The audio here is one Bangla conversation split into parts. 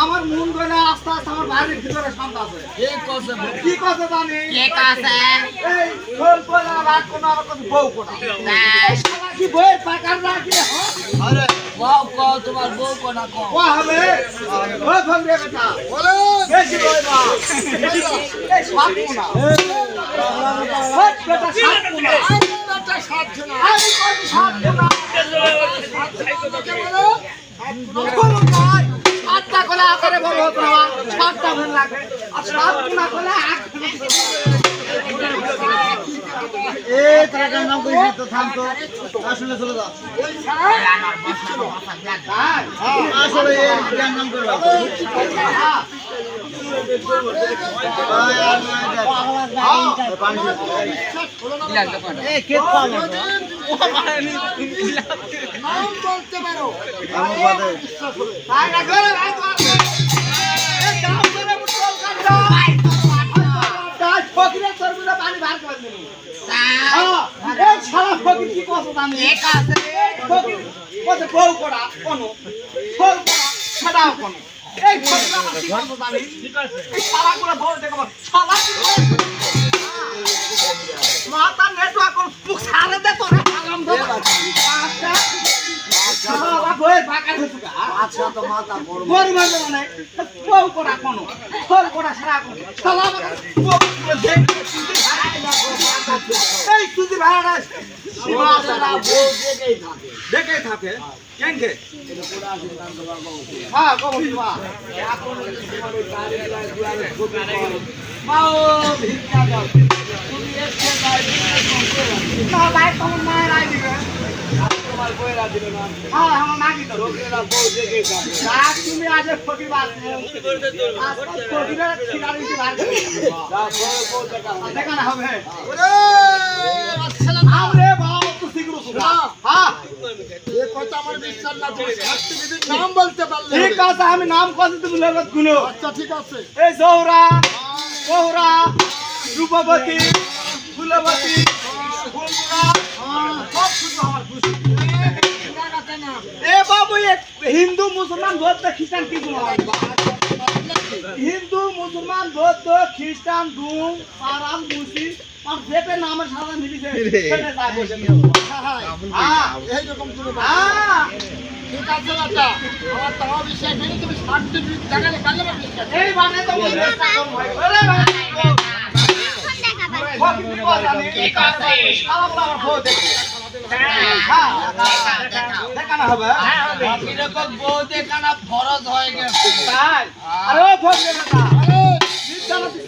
আমার মন গলে আস্তে আস্তে আমার বাড়ির ভিতরে সন্তান আছে। কি কথা জানি? এই খোল খোল আর রাত কোনো আমার কোনো বউ কোনো এই কি বউয়ের পাকার রাখি আরে কও কও তোমার বউ কোনা কও? ও হবে? ও ফকিরের বেটা। বলে। বেশি বই না। এই সাত কোনা হট বেটা সাত কোনা আর আরে কত কোনা কে বলে ভাই সাতটা কোলা আকারে বড় হতো না সাতটা ভেন লাগে আর সাত কোনা কোলা এ, তারা নাম কইছি তো থাম তো। আসলে চলে যা ওই ছাড়া তাই আসলে এই জ্ঞান নাম করবা? আয় আর নয় দেখ। পানি বিশ্বাস হলো না এ কেত পাবো নাম বলতে পারো আমি বাদে বিশ্বাস হবে তাই না করে ভাই তো এই দাম করে মুটল কাটা তাই ফকিরে সরবুলা পানি বার করে দিল এই শালা ফকির কি কথা জানি এক আছে ফকির কত বউ করা কোন ফল করা ছাড়াও কোন এই ফকির আমার কি কথা জানি ঠিক আছে এই শালা করে বউ দেখো শালা কি নেটওয়ার্ক সারে দে তোরে। দেখে থাকে কেনকে হ্যাঁ কব সীমা এখন কর মাও ভিক্ষা দাও ঠিক আছে আমি নাম কথা তুমি আচ্ছা ঠিক আছে। এই জহরা কোহরা রূপবতী। ফুলবতী ফুলগুড়া সব কিছু আমার খুশি এ বাবু হিন্দু মুসলমান বৌদ্ধ খ্রিস্টান কি হিন্দু মুসলমান বৌদ্ধ খ্রিস্টান ডুম পারাম মুসি আর নামের সাথে মিলিছে। হ্যাঁ হ্যাঁ। ঠিক আছে বাচ্চা। আমার তো বিশ্বাস নেই তুমি সার্টিফিকেট দেখালে পারলে বিশ্বাস এই মানে তো ফরজ হয়ে গেছে আরে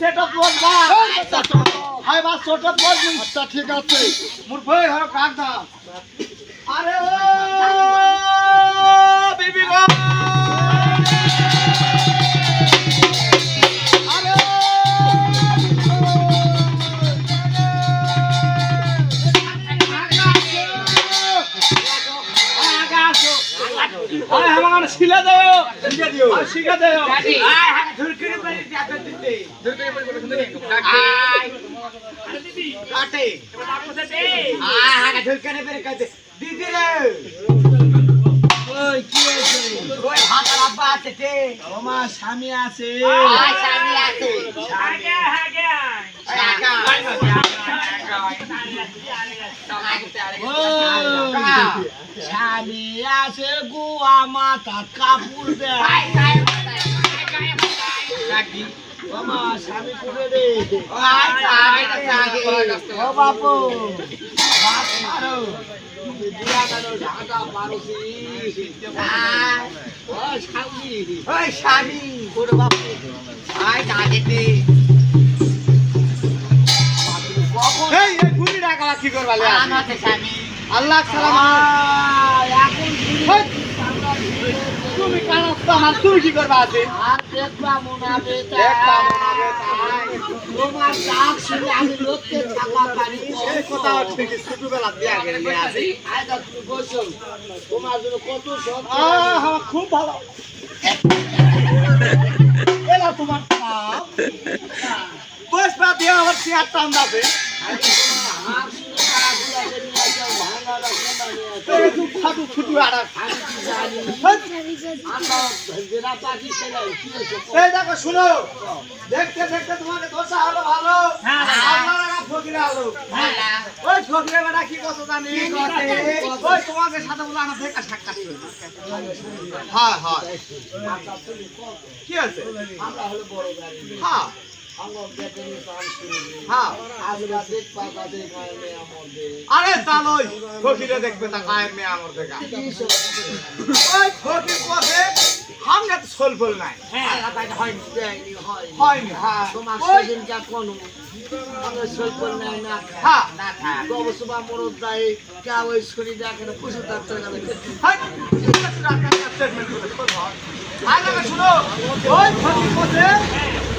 সেটআপ বলবা হাই বাস সেটআপ বলবি আচ্ছা ঠিক আছে মোর বই ঘর কাক দাও আরে বিবি গো আরে আমার শিলা দাও। শিখা দিও। শিখা দাও। আয় হ্যাঁ ধুরকিরি করে যাতে দিতে। ধুরকিরি করে আয়। কাটে। আয় হ্যাঁ ধুরকিরি করে কাটে। দিদি রে। ওই কি আছে ওই ভাতার আব্বা আছে তে ওমা স্বামী আছে। আয় স্বামী আছে। আগে আগে ও স্বামী আছে গুয়া মাথা কাপড় দেয় ওমা স্বামী করে রে ও বাপু মারো দিয়া গেল ঢাকা পারছি ও স্বামী ওই স্বামী ওর বাপু আয় কাজেতে এই টাকা কি করবা লে আল্লাহ তুমি আমার তুমি কি করবা আছে খুব ভালো। তোমার কাপ পা দিয়ে আমার চেয়ার টান যাবে ছুটু আর এই দেখো শুনো। দেখতে দেখতে তোমাকে দোষা হলো ভালো। আপনারা ফকিরে হলো। ওই ফকিরে বেটা কি কথা জানি? ওই তোমাকে সাথে বলে আমার সাক্ষাৎ হ্যাঁ হ্যাঁ। কি আছে? আমরা হলো বড় হ্যাঁ। আমরা হ্যাঁ। আমরা আরে তালই ফকিরে দেখবে তা কায়ের মেয়ে আমার দেখা। ওই ফকির পথে হামলে তো সোল ফল নাই। হয়নি। দেয়নি হয়নি হ্যাঁ। আমরা হ্যাঁ শুনো, ওই ফকির পথে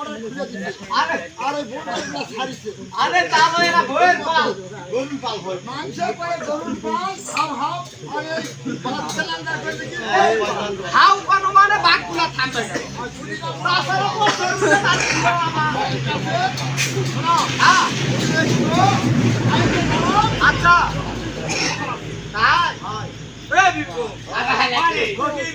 আরে আর আরে তা তো এরা বইয়ের পাল গরুর পাল হয় মানুষের পরে গরুর পাল হাম হাম আর এই বাচ্চা করে দিকে হাউ কোন মানে বাঘগুলা থামবে না তাছাড়া ও গরুগুলা দাঁড়িয়ে হ্যাঁ। আচ্ছা তাই এ বিপু আরে ফকির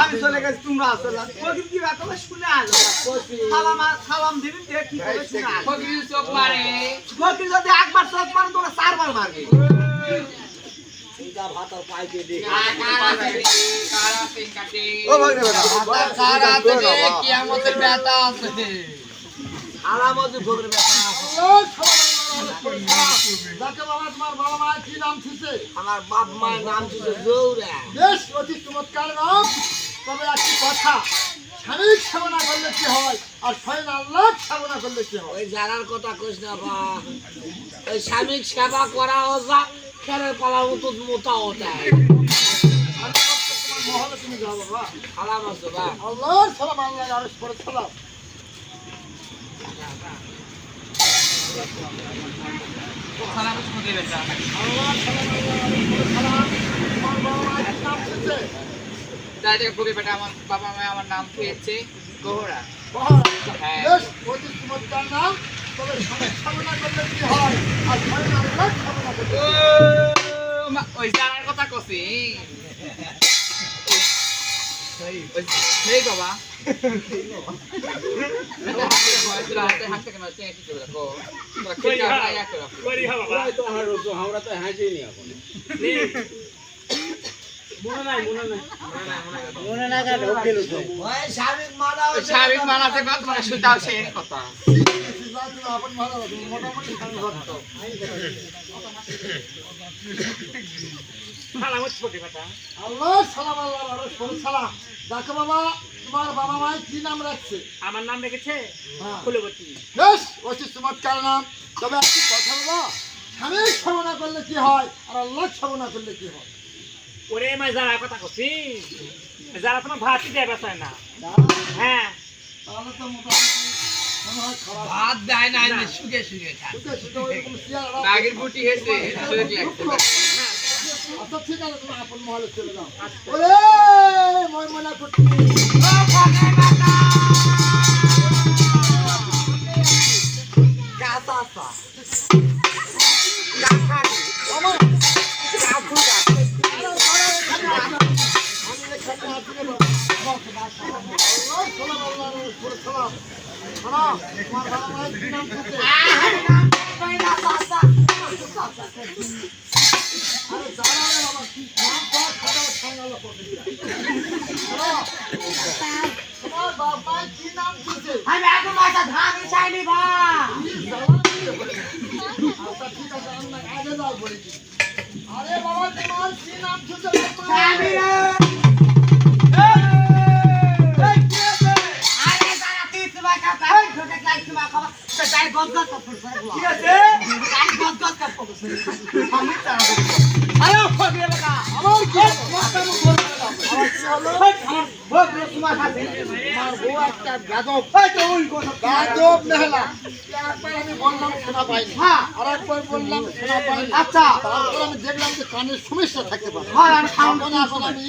আমি চলে গেছি তোমরা আসলে ফকির কি ব্যাপার শুনে আলো সালাম সালাম দিবি কি করে শুনে আলো চোখ মারে ফকির যদি একবার চোখ মারে তোমরা চারবার মারবে আরামত ভোগের ব্যাপার যাকে বাবা তোমার বাবা কি নাম ছিল আমার বাপ মায়ের নাম ছিল জৌরা। বেশ অতি চমৎকার নাম তবে একটি কথা স্বামীর সেবা করলে কি হয় আর স্বয়ং আল্লাহ সেবা করলে কি হয়? ওই জানার কথা কইস না বা। ওই স্বামীর সেবা করা ওজা খেরের পালার মতো মোটা ওটা তোমার মহলে তুমি যাও বাবা খালাম আছে বা। আল্লাহ সালাম আল্লাহ আরশ করে সালাম। থেকে ফকির বেটা, আমার বাবা মা, আমার নাম খেয়েছে গোহরা। হ্যাঁ। নাম করলে কি হয় আর ওই জানার কথা কছি। ওই- সেই বাবা। তোরা হাতে হাতে কেন চেয়ে কি করে কো তোরা খেতে আয় এক করে মনে মানাতে কত মানে সুতাও সে কথা। মোটামুটি আল্লাহ সালাম আল্লাহ সালাম। দেখো বাবা তোমার বাবা মায়ের কি নাম রাখছে? আমার নাম রেখেছে হ্যাঁ। ফুলবতী। বেশ অতি চমৎকার নাম। তবে একটি কথা বাবা স্বামীর করলে কি হয় আর আল্লাহ ছবনা করলে কি হয়? ওরে মাই যারা কথা করছি যারা তোমার ভাত দেবে চায় না। হ্যাঁ? তাহলে তো মোটামুটি হয় ভাত দেয় না বুটি হয়েছে শরীর লাগছে। আচ্ছা ঠিক আছে তুমি আপন মহলে চলে যাও। ওরে মই মনে করছি আমার তোমার বাবা কি নাম দিয়েছে আমি এত মাথা ধান চাইনি বা আরে বাবা তোমার কি নাম বেটা আমার কি তোমার হ্যাঁ আচ্ছা তারপর আমি দেখলাম যে কানের সমস্যা থাকতে পারে হ্যাঁ, আমি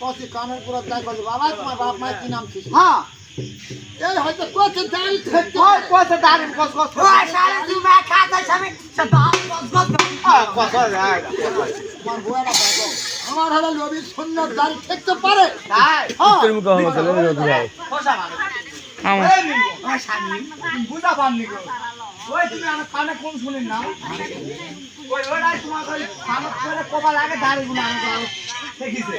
কত কানের পুরো দায় করছি বাবা তোমার বাপ মায়ের কি নাম ছিল হ্যাঁ এই হয়তো কত দাঁড়িয়ে থাকতে পারে। কথা দাঁড়িয়ে কস কস ওই সারা তুমি খাতা স্বামী সে দাম গদ গদ কস যায় আমার বউ একটা গাদব। আমার হলো নবীর সুন্দর দাঁড়িয়ে থাকতে পারে? তাই? হ্যাঁ। খোসা মানে এই ভাই। আমার। স্বামী বুঝা পাননি গো। ওই তুমি আমার কানে কোন শুনেন না? ওই ওটাই তোমার ওই করে কবা লাগে দাঁড়িয়ে গুলো আমি দেখিছে।